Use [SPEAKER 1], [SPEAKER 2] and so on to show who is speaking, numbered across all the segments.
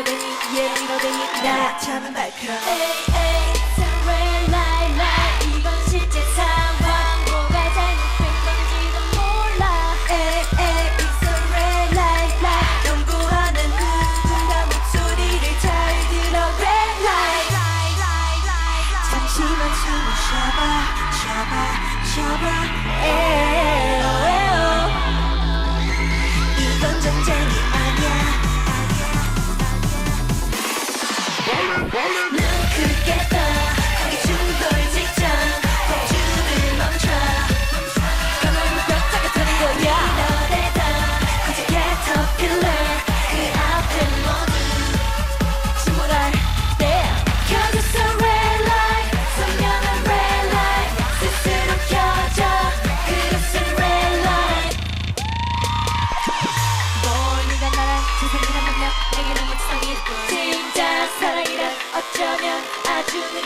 [SPEAKER 1] 이러더니
[SPEAKER 2] 얘 이러더니
[SPEAKER 1] 나참 밝혀 에이 에이 red light.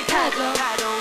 [SPEAKER 2] 가져